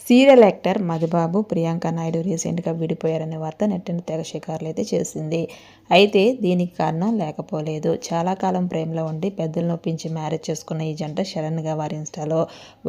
Serial actor Madhubabu Priyanka Naidu రీసెంట్గా విడిపోయారనే వార్త నెట్టిన తెగ షికారులు అయితే చేసింది. అయితే దీనికి కారణం లేకపోలేదు. చాలా కాలం ప్రేమలో ఉండి పెద్దలు నొప్పించి మ్యారేజ్ చేసుకున్న ఈ జంట షరణ్గా వారి ఇన్స్టాలో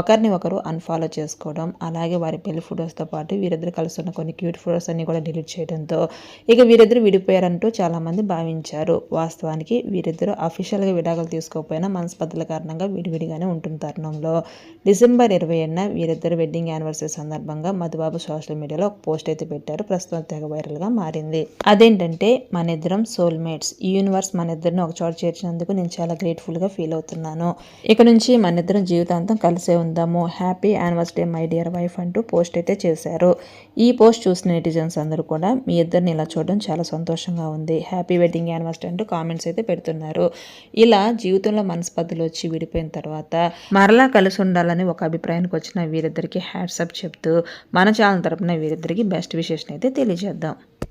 ఒకరిని ఒకరు అన్ఫాలో చేసుకోవడం అలాగే వారి పెళ్ళి ఫొటోస్తో పాటు వీరిద్దరు కలుస్తున్న కొన్ని క్యూట్ ఫొటోస్ అన్ని కూడా డిలీట్ చేయడంతో ఇక వీరిద్దరు విడిపోయారంటూ చాలామంది భావించారు. వాస్తవానికి వీరిద్దరూ అఫీషియల్గా విడాకులు తీసుకోకపోయినా మనస్పర్ధల కారణంగా విడివిడిగానే ఉంటున్న తరుణంలో. డిసెంబర్ ఇరవై ఏడున వీరిద్దరు వెడ్డింగ్ యానివర్సరీ సందర్భంగా మధుబాబు సోషల్ మీడియాలో ఒక పోస్ట్ అయితే పెట్టారు. ప్రస్తుతం తెగ వైరల్గా మారింది. అదేంటంటే మన ఇద్దరం సోల్మేట్స్ ఈ యూనివర్స్ మన ఇద్దరిని ఒక చోట చేర్చినందుకు నేను చాలా గ్రేట్ఫుల్గా ఫీల్ అవుతున్నాను. ఇక నుంచి మన ఇద్దరం జీవితాంతం కలిసే ఉందాము. Happy anniversary my dear wife అంటూ పోస్ట్ అయితే చేశారు. ఈ పోస్ట్ చూసిన నెటిజన్స్ అందరూ కూడా మీ ఇద్దరిని ఇలా చూడడం చాలా సంతోషంగా ఉంది. హ్యాపీ వెడ్డింగ్ యానివర్సరీ అంటూ కామెంట్స్ అయితే పెడుతున్నారు. ఇలా జీవితంలో మనస్పర్ధలు వచ్చి విడిపోయిన తర్వాత మరలా కలిసి ఉండాలని ఒక అభిప్రాయానికి వచ్చిన వీరిద్దరికి వాట్సాప్ చెప్తూ మన ఛానల్ తరపున వీరిద్దరికి బెస్ట్ విషెస్ని అయితే తెలియజేద్దాం.